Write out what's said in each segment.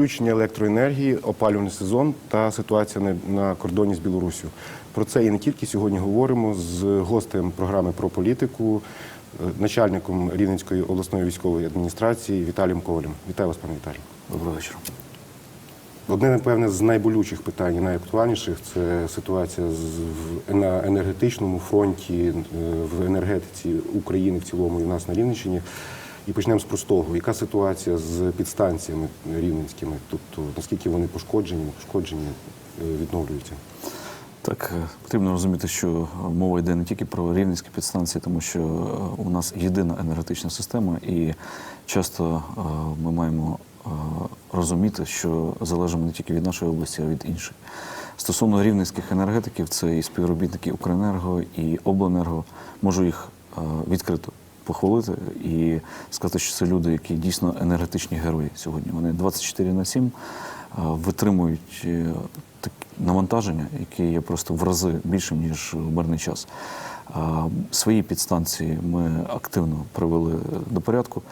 відключення електроенергії, опалювальний сезон та ситуація на, кордоні з Білоруссю. Про це і не тільки сьогодні говоримо з гостем програми про політику, е, начальником Рівненської обласної військової адміністрації Віталієм Ковалем. Вітаю вас, пане Віталій. Доброго вечора. Одне, напевне, з найболючіших питань, і найактуальніших це ситуація на енергетичному фронті, е, в енергетиці України в цілому і в нас на Рівненщині. І почнемо з простого. Яка ситуація з підстанціями рівненськими? Тобто наскільки вони пошкоджені, не пошкоджені, е, відновлюються? Так, е, потрібно розуміти, що мова йде не тільки про рівненські підстанції, тому що е, у нас єдина енергетична система, і часто ми маємо розуміти, що залежимо не тільки від нашої області, а від іншої. Стосовно рівненських енергетиків, це і співробітники Укренерго, і Обленерго. Можу їх відкрито похвалити і сказати, що це люди, які дійсно енергетичні герої сьогодні. Вони 24 на 7 е, витримують е, навантаження, які є просто в рази більшим, ніж в мирний час. Свої підстанції ми активно привели до порядку,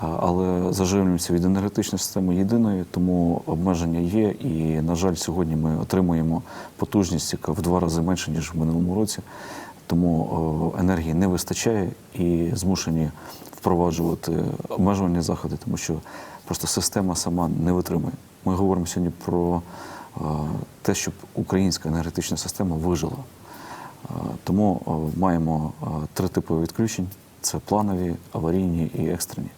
але заживлюємося від енергетичної системи єдиної, тому обмеження є. І, на жаль, сьогодні ми отримуємо потужність, яка в два рази менше, ніж в минулому році. Тому енергії не вистачає і змушені впроваджувати обмежувальні заходи, тому що просто система сама не витримує. Ми говоримо сьогодні про е, те, щоб українська енергетична система вижила. Е, Тому е, маємо е, три типи відключень: це планові, аварійні і екстрені.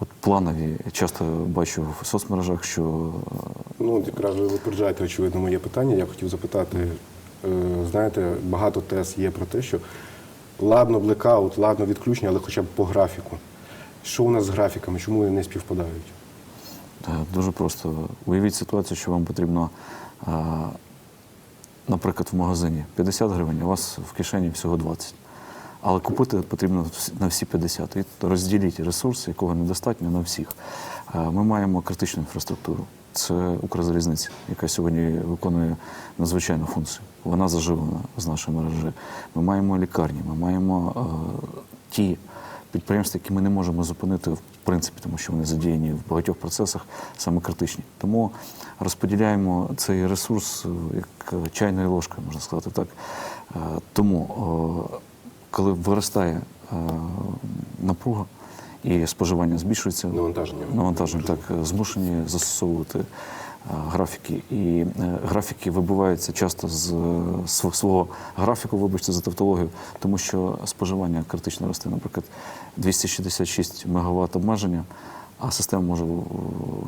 От планові часто бачу в соцмережах, що е, Ну, якраз ви випереджаєте, очевидно, моє питання. Я хотів запитати, е, знаєте, багато тез є про те, що ладно блекаут, ладно відключення, але хоча б по графіку. Що у нас з графіками? Чому вони не співпадають? Е, Дуже просто. Уявіть ситуацію, що вам потрібно, е, наприклад, в магазині 50 гривень, а у вас в кишені всього 20. Але купити потрібно на всі 50. І розділіть ресурси, якого недостатньо на всіх. Е, Ми маємо критичну інфраструктуру. Це Укрзалізниця, яка сьогодні виконує надзвичайну функцію. Вона заживлена з нашої мережі. Ми маємо лікарні, ми маємо е, ті підприємства, які ми не можемо зупинити в принципі, тому що вони задіяні в багатьох процесах саме критичні. Тому розподіляємо цей ресурс е, як чайною ложкою, можна сказати так. Е, Тому, е, коли виростає е, напруга і споживання збільшується, Навантаження. навантаження так змушені застосовувати графіки. І е, графіки вибиваються часто з е, свого графіку, вибачте за тавтологію, тому що споживання критично росте. Наприклад, 266 МВт обмеження, а система може е,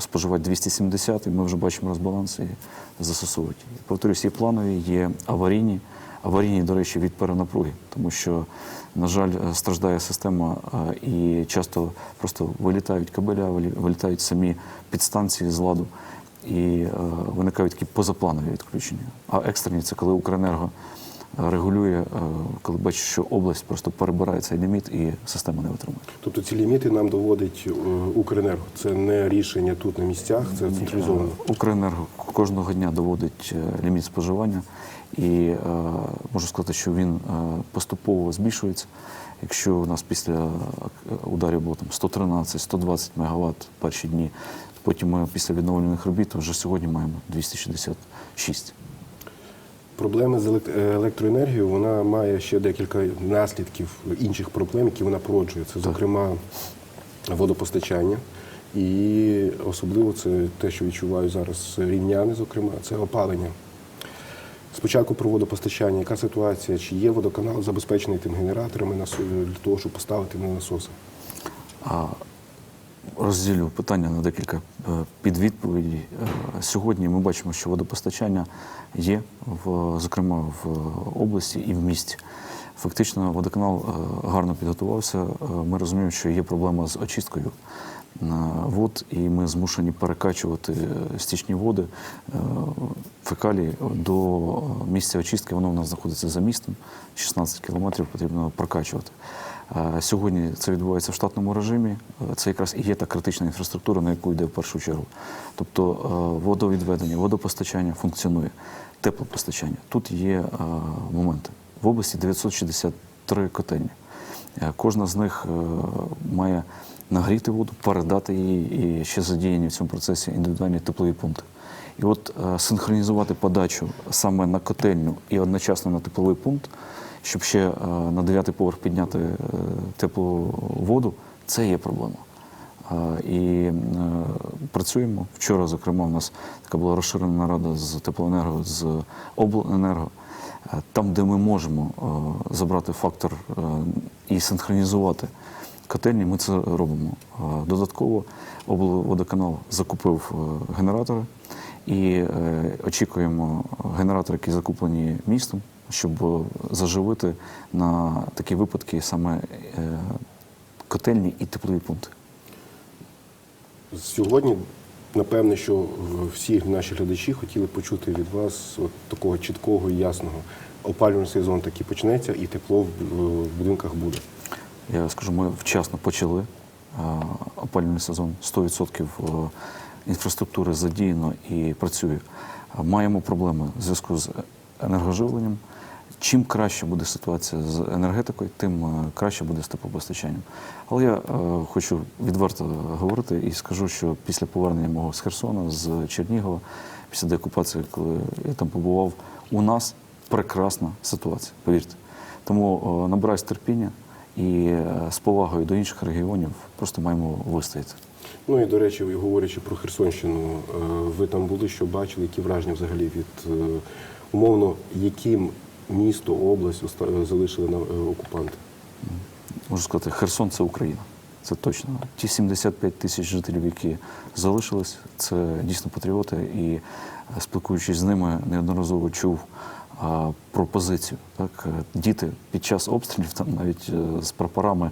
споживати 270, і ми вже бачимо розбаланс і застосовують. Повторюсь, є планові, є аварійні. Аварійні, до речі, від перенапруги, тому що, на жаль, е, страждає система е, і часто просто вилітають кабеля, вилітають самі підстанції з ладу і е, виникають такі позапланові відключення. А екстрені це коли Укренерго регулює, е, коли бачить, що область просто перебирає цей ліміт і система не витримує. Тобто ці ліміти нам доводить е, Укренерго. Це не рішення тут на місцях, це централізовано. Укренерго кожного дня доводить е, ліміт споживання, і е, можу сказати, що він е, поступово збільшується. Якщо у нас після е, ударів було там 113-120 МВт перші дні, потім ми після відновлюваних робіт вже сьогодні маємо 266. Проблеми з е, електроенергією вона має ще декілька наслідків інших проблем, які вона породжує. Це, зокрема, водопостачання. І особливо це те, що відчувають зараз рівняни, зокрема, це опалення. Спочатку про водопостачання. Яка ситуація? Чи є водоканал забезпечений тим генераторами для того, щоб поставити на насоси? А розділю питання на декілька е, підвідповідей. Е, Сьогодні ми бачимо, що водопостачання є, в, зокрема в області і в місті. Фактично, водоканал е, гарно підготувався. Ми розуміємо, що є проблема з очисткою вод, і ми змушені перекачувати стічні води, фекалії до місця очистки. Воно в нас знаходиться за містом. 16 кілометрів потрібно прокачувати. Сьогодні це відбувається в штатному режимі. Це якраз і є та критична інфраструктура, на яку йде в першу чергу. Тобто е, водовідведення, водопостачання функціонує, теплопостачання. Тут є е, моменти. В області 963 котельні. Е, Кожна з них має нагріти воду, передати її і ще задіяні в цьому процесі індивідуальні теплові пункти. І от синхронізувати подачу саме на котельню і одночасно на тепловий пункт, щоб ще е, на дев'ятий поверх підняти е, теплу воду, це є проблема. Е, І працюємо. Вчора, зокрема, у нас така була розширена нарада з теплоенерго, з обленерго. Там, де ми можемо забрати фактор і синхронізувати котельні, ми це робимо. Додатково облводоканал закупив генератори і очікуємо генератори, які закуплені містом, щоб е, заживити на такі випадки саме е, котельні і теплові пункти. Сьогодні, напевне, що е, всі наші глядачі хотіли почути від вас от такого чіткого і ясного. Опалювальний сезон таки почнеться, і тепло в в будинках буде. Я скажу, ми вчасно почали е, опалювальний сезон. 100% е, інфраструктури задіяно і працює. Е, Маємо проблеми в зв'язку з енергоживленням. Чим краще буде ситуація з енергетикою, тим е, краще буде з теплопостачанням. Але я е, хочу відверто говорити і скажу, що після повернення мого з Херсона, з Чернігова, після деокупації, коли я там побував, у нас прекрасна ситуація, повірте. Тому е, набираюсь терпіння і е, з повагою до інших регіонів просто маємо вистояти. Ну і до речі, говорячи про Херсонщину, е, ви там були, що бачили, які враження взагалі від е, умовно, яким місто, область залишили на е, окупанти? Можу сказати, Херсон це Україна. Це точно. Ті 75 тисяч жителів, які залишились, це дійсно патріоти. І е, спілкуючись з ними, неодноразово чув а, пропозицію. Так? Е, Діти під час обстрілів, там навіть е, з прапорами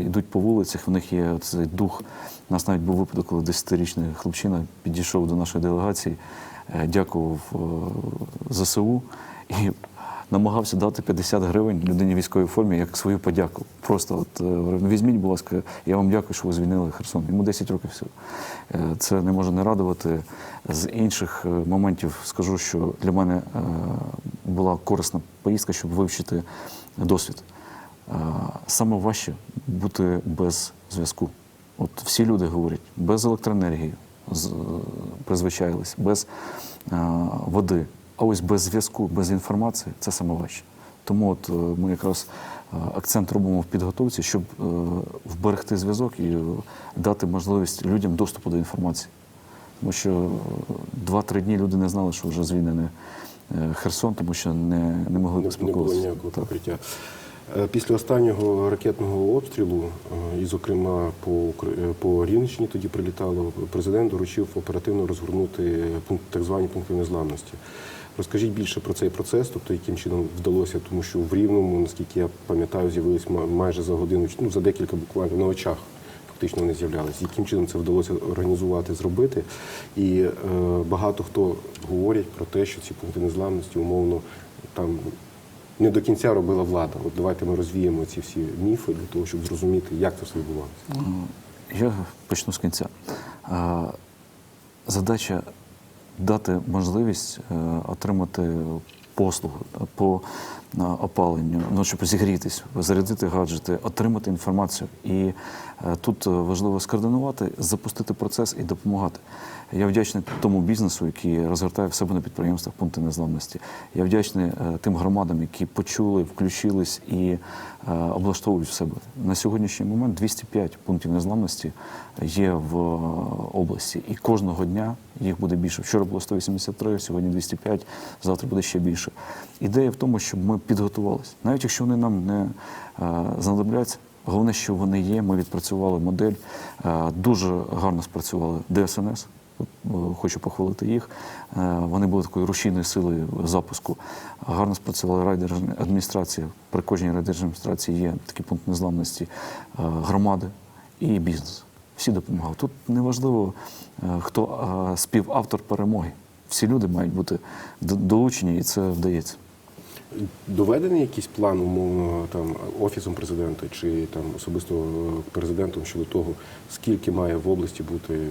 йдуть по вулицях, в них є цей дух. У нас навіть був випадок, коли 10-річний хлопчина підійшов до нашої делегації, е, дякував е, ЗСУ і намагався дати 50 гривень людині військовій формі як свою подяку. Просто от е, говорив, «Ну, візьміть, будь ласка, я вам дякую, що ви звільнили Херсон. Йому 10 років всього. Е, Це не може не радувати. З інших е, моментів скажу, що для мене була корисна поїздка, щоб вивчити досвід. Саме важче бути без зв'язку. От всі люди говорять, без електроенергії е, без води. А ось без зв'язку, без інформації це саме важче. Тому от е, ми якраз е, акцент робимо в підготовці, щоб е, вберегти зв'язок і дати можливість людям доступу до інформації. Тому що е, 2-3 дні люди не знали, що вже звільнений Херсон, тому що не, не могли Не, не було ніякого покриття. Після останнього ракетного обстрілу, і, зокрема, по, по Рівненщині тоді прилітало, президент доручив оперативно розгорнути пункт, так звані пункти незламності. Розкажіть більше про цей процес, тобто яким чином вдалося, тому що в Рівному, наскільки я пам'ятаю, з'явились майже за годину, ну за декілька буквально на очах. Фактично вони з'являлися. Яким чином це вдалося організувати, зробити? І е, багато хто говорять про те, що ці пункти незламності умовно там не до кінця робила влада. От давайте ми розвіємо ці всі міфи для того, щоб зрозуміти, як це все відбувалося. Я почну з кінця. Задача дати можливість е, отримати послугу. По опаленню, ну, щоб зігрітись, зарядити гаджети, отримати інформацію. І е, тут важливо скоординувати, запустити процес і допомагати. Я вдячний тому бізнесу, який розгортає в себе на підприємствах пункти незламності. Я вдячний е, тим громадам, які почули, включились і е, облаштовують в себе. На сьогоднішній момент 205 пунктів незламності є в області, і кожного дня їх буде більше. Вчора було 183, сьогодні 205, завтра буде ще більше. Ідея в тому, щоб ми підготувалися, навіть якщо вони нам не е, знадобляться. Головне, що вони є. Ми відпрацювали модель. Е, Дуже гарно спрацювали ДСНС. Е, Хочу похвалити їх. Вони були такою рушійною силою запуску. Гарно спрацювала райдержадміністрація. При кожній райдержадміністрації є такий пункт незламності громади і бізнес. Всі допомагали. Тут неважливо, хто співавтор перемоги. Всі люди мають бути долучені, і це вдається. Доведений якийсь план умовно там офісом президента чи там особисто е, президентом щодо того, скільки має в області бути е,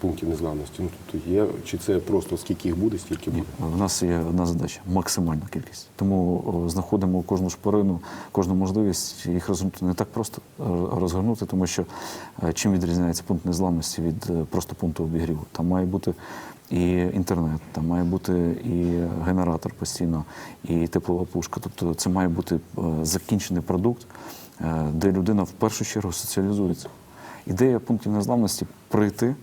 пунктів незламності? Ну тобто є чи це просто скільки їх буде, стільки буде? У нас є одна задача максимальна кількість. Тому знаходимо кожну шпарину, кожну можливість їх розгорнути не так просто е, розгорнути, тому що е, чим відрізняється пункт незламності від е, просто пункту обігріву. Там має бути і інтернет, там має бути і генератор постійно, і теплова пушка. Тобто це має бути е, закінчений продукт, е, де людина в першу чергу соціалізується. Ідея пунктів незламності прийти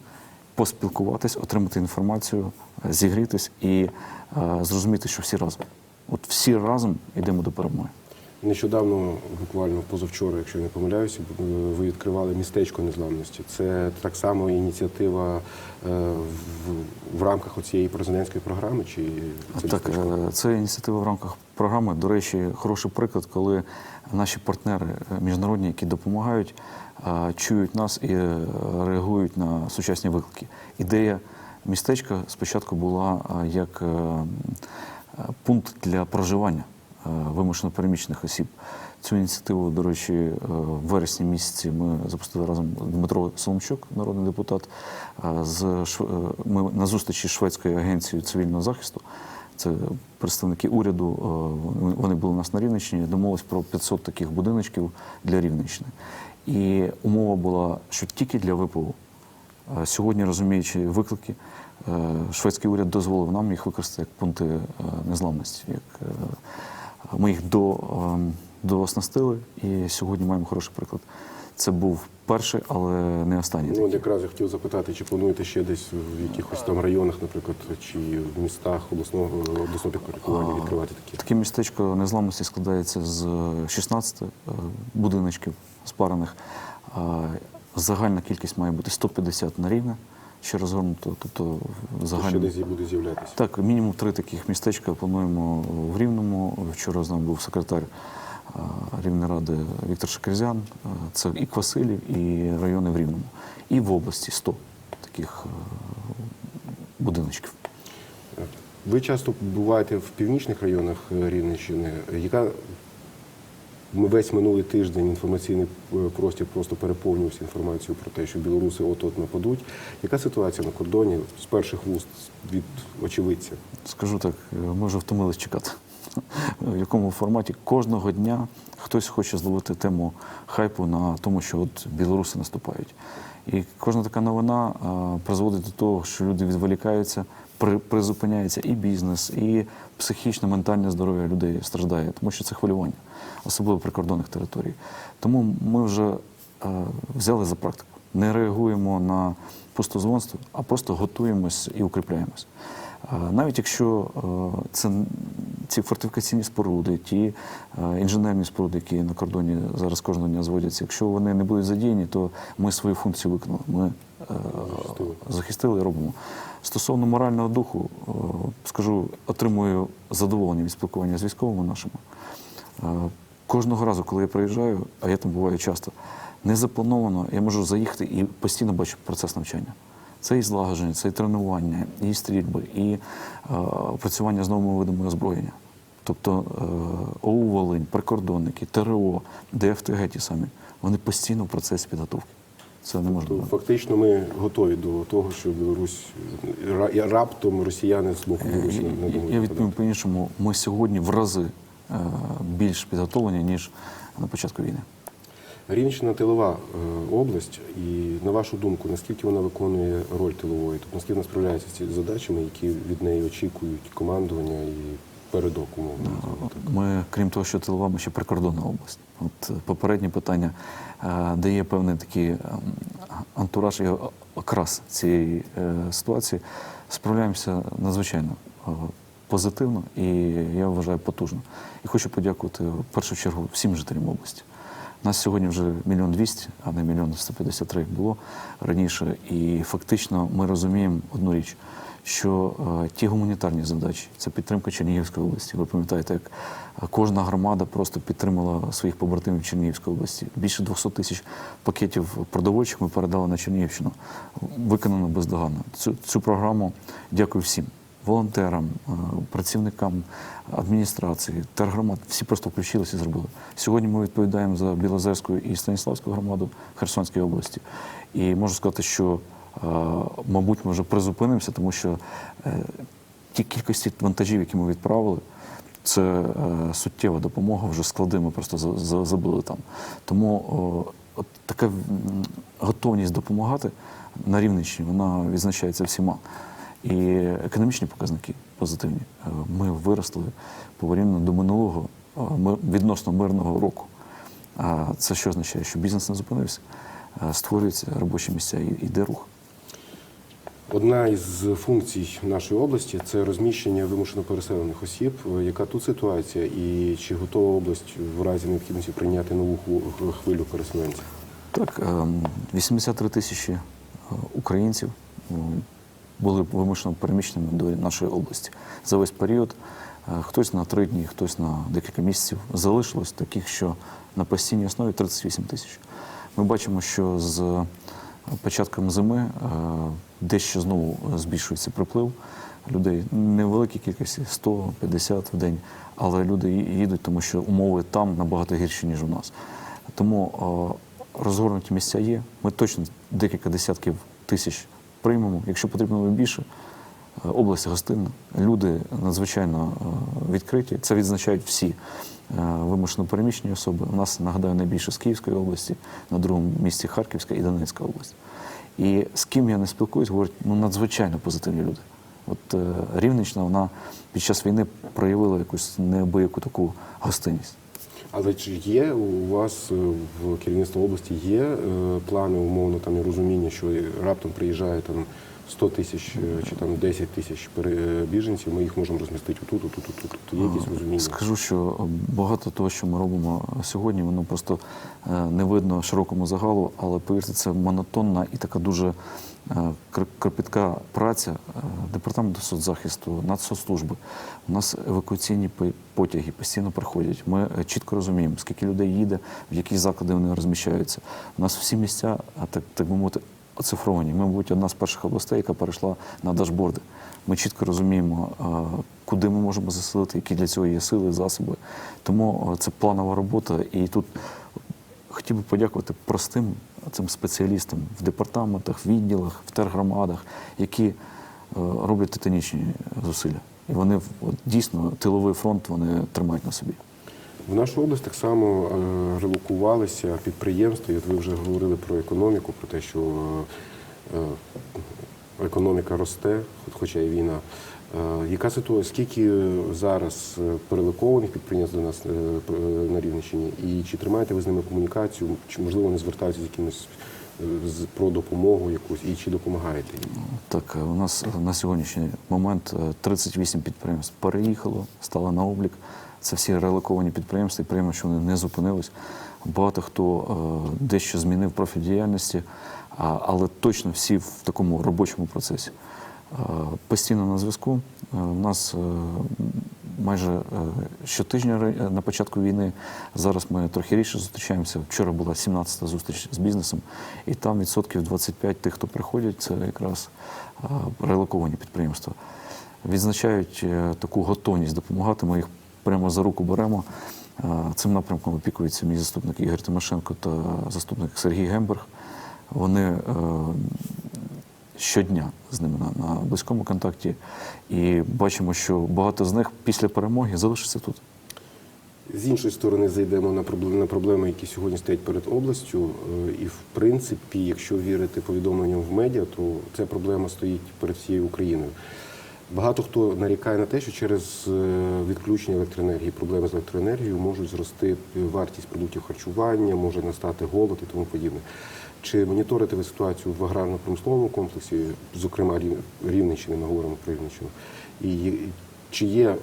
поспілкуватись, отримати інформацію, е, зігрітись і зрозуміти, що всі разом. От всі разом йдемо до перемоги. Нещодавно, буквально позавчора, якщо не помиляюся, ви відкривали містечко незламності. Це так само ініціатива е, в, в рамках оцієї президентської програми, чи це Так, містечко? е, це ініціатива в рамках програми. До речі, хороший приклад, коли наші партнери е, міжнародні, які допомагають, е, чують нас і е, реагують на сучасні виклики. Ідея містечка спочатку була е, як е, е, пункт для проживання е, вимушено переміщених осіб. Цю ініціативу, до речі, е, в вересні місяці ми запустили разом Дмитро Соломчук, народний депутат, е, з е, ми на зустрічі з шведською агенцією цивільного захисту. Це представники уряду. е, вони- були у нас на Рівненщині. Домовились про 500 таких будиночків для Рівненщини. І умова була, що тільки для ВПО. Е, Сьогодні, розуміючи виклики, е, шведський уряд дозволив нам їх використати як пункти е, незламності. Як, е, ми їх до, ем, дооснастили, і сьогодні маємо хороший приклад. Це був перший, але не останній. Ну, якраз я хотів запитати, чи плануєте ще десь в якихось там районах, наприклад, чи в містах обласного обласного підпорядкування відкривати такі? Таке містечко незламності складається з 16 е, будиночків спарених. Загальна кількість має бути 150 на рівне, ще розгорнуто. Тобто Ще загально. десь буде з'являтися. Так, мінімум три таких містечка плануємо в Рівному. Вчора з нами був секретар е, Рівнеради Віктор Шакерзян. Е, Це і Квасилів, і райони в Рівному. І в області 100 таких будиночків. Ви часто буваєте в північних районах Рівненщини. Яка весь минулий тиждень інформаційний е, простір просто переповнювався інформацією про те, що білоруси от-от нападуть. Яка ситуація на кордоні з перших вуст від очевидця? Скажу так, е, ми вже втомились чекати. В якому форматі кожного дня хтось хоче зловити тему хайпу на тому, що от білоруси наступають. І кожна така новина призводить до того, що люди відволікаються, призупиняється і бізнес, і психічне, ментальне здоров'я людей страждає, тому що це хвилювання, особливо прикордонних територій. Тому ми вже е, взяли за практику. Не реагуємо на пустозвонство, а просто готуємось і укріпляємось. Е, Навіть якщо е, це ці фортифікаційні споруди, ті е, інженерні споруди, які на кордоні зараз кожного дня зводяться, якщо вони не будуть задіяні, то ми свою функцію виконали. Ми е, Захистили. захистили і робимо. Стосовно морального духу, е, скажу, отримую задоволення від спілкування з військовими нашими. Е, Кожного разу, коли я приїжджаю, а я там буваю часто, не заплановано, я можу заїхати і постійно бачу процес навчання. Це і злагодження, це і тренування, і стрільби, і е, працювання з новими видами озброєння. Тобто ОУ Волинь, прикордонники, ТРО, ДФТГ ті самі, вони постійно в процесі підготовки. Це не можна. То фактично ми готові до того, що Білорусь ра- раптом росіяни з боку Білорусі не думають. Я відповім по-іншому. Ми сьогодні в рази е, більш підготовлені, ніж на початку війни. Рівненщина тилова е, область, і на вашу думку, наскільки вона виконує роль тилової? Тобто наскільки вона справляється з цими задачами, які від неї очікують командування і передок умовно? Ми, крім того, що тилова, ми ще прикордонна область. От е, попереднє питання е, дає певний такий ем, антураж і окрас цієї е, ситуації. Справляємося надзвичайно позитивно і я вважаю потужно. І хочу подякувати в першу чергу всім жителям області. Нас сьогодні вже мільйон двісті, а не мільйон 153, як було раніше. І фактично ми розуміємо одну річ, що е, ті гуманітарні задачі, це підтримка Чернігівської області. Ви пам'ятаєте, як е, кожна громада просто підтримала своїх побратимів Чернігівської області. Більше 200 тисяч пакетів продовольчих ми передали на Чернігівщину. Виконано бездоганно. Цю, цю програму дякую всім. волонтерам, е, працівникам адміністрації, тергромад, всі просто включилися і зробили. Сьогодні ми відповідаємо за Білозерську і Станіславську громаду Херсонської області. І можу сказати, що, мабуть, ми вже призупинимося, тому що е, ті кількості вантажів, які ми відправили, це е, суттєва допомога, вже склади ми просто за- за- забили там. Тому от така готовність допомагати на Рівненщині, вона відзначається всіма. І економічні показники позитивні. Е, Ми виросли порівняно до минулого відносно мирного року. А це що означає? Що бізнес не зупинився, створюються робочі місця і йде рух. Одна із функцій нашої області це розміщення вимушено переселених осіб. Яка тут ситуація, і чи готова область в разі необхідності прийняти нову хвилю переселенців? Так, ем, 83 тисячі е, українців були вимушено переміщеними до нашої області за весь період. Е, Хтось на три дні, хтось на декілька місяців. Залишилось таких, що на постійній основі 38 тисяч. Ми бачимо, що з початком зими е, дещо знову збільшується приплив людей. Невеликі кількості 100-50 в день, але люди їдуть, тому що умови там набагато гірші, ніж у нас. Тому е, розгорнуті місця є. Ми точно декілька десятків тисяч приймемо. Якщо потрібно більше, е, область гостинна. Люди надзвичайно відкриті. Це відзначають всі вимушено переміщені особи. У нас, нагадаю, найбільше з Київської області, на другому місці Харківська і Донецька область. І з ким я не спілкуюсь, говорять, ну надзвичайно позитивні люди. От е, Рівненщина, вона під час війни проявила якусь неабияку таку гостинність. Але чи є у вас е, в керівництво області є е, плани, умовно там і розуміння, що раптом приїжджає там 100 тисяч е, чи там 10 тисяч біженців, ми їх можемо розмістити отут, отут, отут. Тут є якісь розуміння? Скажу, що багато того, що ми робимо сьогодні, воно просто е, не видно широкому загалу, але повірте, це монотонна і така дуже е, кропітка праця департаменту соцзахисту, Нацсоцслужби. У нас евакуаційні потяги постійно приходять. Ми чітко розуміємо, скільки людей їде, в які заклади вони розміщаються. У нас всі місця, так, так би мовити, оцифровані. Ми, мабуть, одна з перших областей, яка перейшла на дашборди. Ми чітко розуміємо, е, куди ми можемо заселити, які для цього є сили, засоби. Тому е, це планова робота. І тут хотів би подякувати простим цим спеціалістам в департаментах, відділах, в тергромадах, які е, роблять титанічні зусилля. І вони дійсно тиловий фронт вони тримають на собі. В нашу область так само е, релокувалися підприємства. От ви вже говорили про економіку, про те, що е, е, економіка росте, хоча і війна. Яка ситуація? Скільки зараз перелокованих підприємств до нас на Рівненщині? І чи тримаєте ви з ними комунікацію? Чи можливо вони звертаються з якимось про допомогу якусь і чи допомагаєте їм? Так, у нас на сьогоднішній момент е, 38 підприємств переїхало, стало на облік. Це всі релоковані підприємства, і приємно, що вони не зупинились. Багато хто е, дещо змінив профіль діяльності, але точно всі в такому робочому процесі. Е, Постійно на зв'язку. У нас е, майже е, щотижня на початку війни. Зараз ми трохи рідше зустрічаємося. Вчора була 17-та зустріч з бізнесом, і там відсотків 25 тих, хто приходять, це якраз релоковані підприємства. Відзначають таку готовність допомагати. Ми їх прямо за руку беремо. Е, Цим напрямком опікується мій заступник Ігор Тимошенко та заступник Сергій Гемберг. Вони е, щодня з ними на, близькому контакті, і бачимо, що багато з них після перемоги залишаться тут. З іншої сторони, зайдемо на проблеми, на проблеми, які сьогодні стоять перед областю. Е, І в принципі, якщо вірити повідомленням в медіа, то ця проблема стоїть перед всією Україною. Багато хто нарікає на те, що через е, відключення електроенергії, проблеми з електроенергією можуть зрости вартість продуктів харчування, може настати голод і тому подібне. Чи моніторите ви ситуацію в аграрно-промисловому комплексі, зокрема Рів- Рівненщини, ми говоримо про Рівненщину, і чи є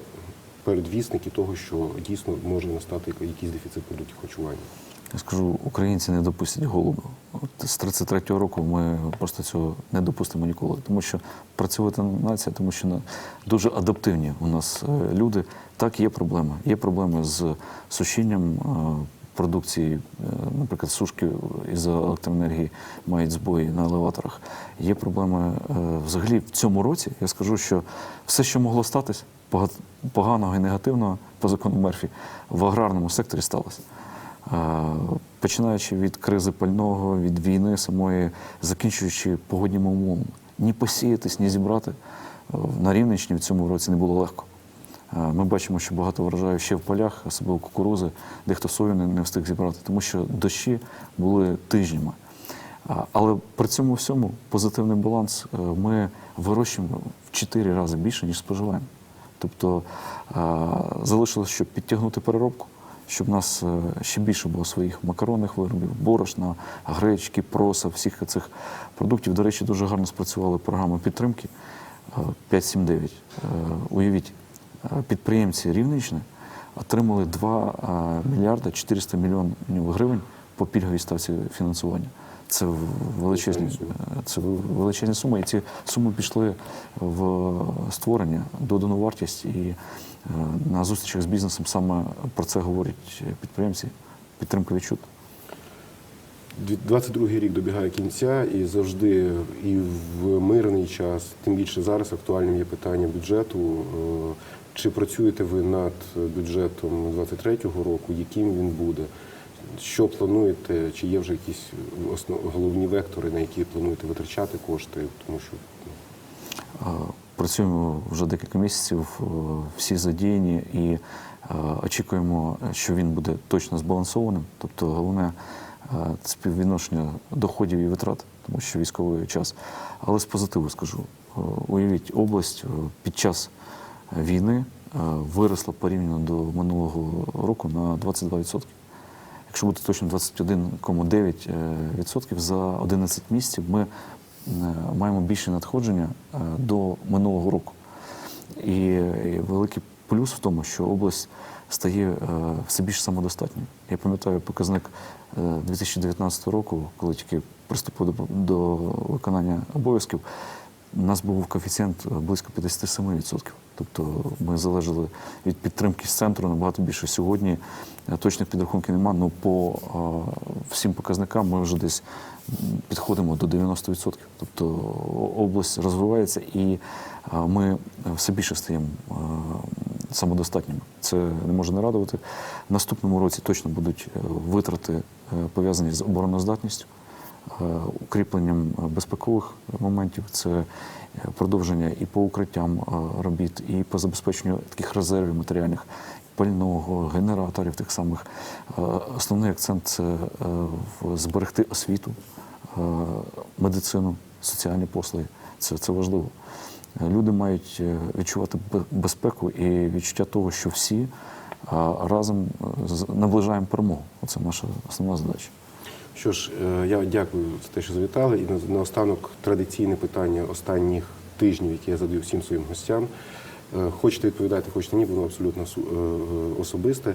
передвісники того, що дійсно може настати якийсь дефіцит продуктів харчування? Я скажу, українці не допустять голоду. От з 33-го року ми просто цього не допустимо ніколи, тому що працювати нація, тому що дуже адаптивні у нас е, люди. Так, є проблеми. Є проблеми з сушінням е, продукції, е, наприклад, сушки із електроенергії мають збої на елеваторах. Є проблеми взагалі в цьому році. Я скажу, що все, що могло статись, поганого і негативного по закону Мерфі, в аграрному секторі сталося. Е, Починаючи від кризи пального, від війни самої, закінчуючи погодніми умовами. Ні посіятись, ні зібрати е, на Рівненщині в цьому році не було легко. Е, Ми бачимо, що багато врожаю ще в полях, особливо кукурузи, дехто сою не, встиг зібрати, тому що дощі були тижнями. Але при цьому всьому позитивний баланс ми вирощуємо в 4 рази більше, ніж споживаємо. Тобто е, залишилось, щоб підтягнути переробку, щоб в нас е, ще більше було своїх макаронних виробів, борошна, гречки, проса, всіх цих продуктів. До речі, дуже гарно спрацювали програми підтримки е, 579. Е, Уявіть, підприємці Рівненщини отримали 2 е, мільярда 400 мільйонів гривень по пільговій ставці фінансування. Це величезні, Величезні це величезні суми, і ці суми пішли в створення, додану вартість. І е, на зустрічах з бізнесом саме про це говорять підприємці. Підтримка відчута. 22 рік добігає кінця, і завжди і в мирний час, тим більше зараз актуальним є питання бюджету. Е, Чи працюєте ви над бюджетом 23-го року? Яким він буде? Що плануєте? Чи є вже якісь основ... головні вектори, на які плануєте витрачати кошти? Тому що Е, Працюємо вже декілька місяців, е, всі задіяні і е, очікуємо, що він буде точно збалансованим. Тобто головне е, співвідношення доходів і витрат, тому що військовий час. Але з позитиву скажу, е, уявіть, область е, під час війни е, виросла порівняно до минулого року на 22%. Якщо бути точно 21,9% за 11 місяців ми е, маємо більше надходження е, до минулого року. І великий плюс в тому, що область стає е, все більш самодостатньою. Я пам'ятаю показник е, 2019 року, коли тільки приступив до виконання обов'язків, у нас був коефіцієнт е, близько 57%. Тобто ми залежали від підтримки з центру набагато більше. Сьогодні е, точних підрахунків немає, але по е, всім показникам ми вже десь підходимо до 90%. Тобто область розвивається і ми все більше стаємо самодостатніми. Це не може не радувати. В наступному році точно будуть витрати пов'язані з обороноздатністю укріпленням е, безпекових моментів, це е, продовження і по укриттям е, робіт, і по забезпеченню таких резервів матеріальних, пального, генераторів тих самих. Е, Основний акцент це е, зберегти освіту, е, медицину, соціальні послуги. Це, це важливо. Е, Люди мають е, відчувати безпеку і відчуття того, що всі е, разом е, наближаємо перемогу. Це наша основна задача. Що ж, е, я дякую за те, що завітали. І на- наостанок традиційне питання останніх тижнів, яке я задаю всім своїм гостям. Е, Хочете відповідати, хочете ні, воно абсолютно е, особисте.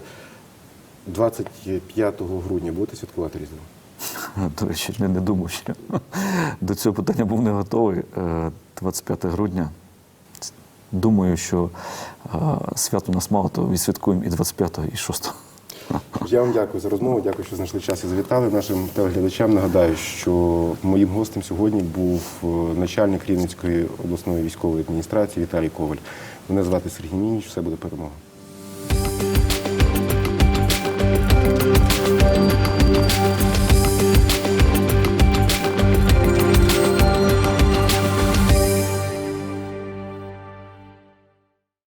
25 грудня будете святкувати Різдво? До речі, не, не думав, що до цього питання був не готовий. Е, 25 грудня. Думаю, що е, свят у нас мало, то відсвяткуємо і 25-го, і 6-го. Я вам дякую за розмову. Дякую, що знайшли час і завітали нашим телеглядачам. Нагадаю, що моїм гостем сьогодні був е, начальник Рівненської обласної військової адміністрації Віталій Коваль. Мене звати Сергій Мініч. Все буде перемога.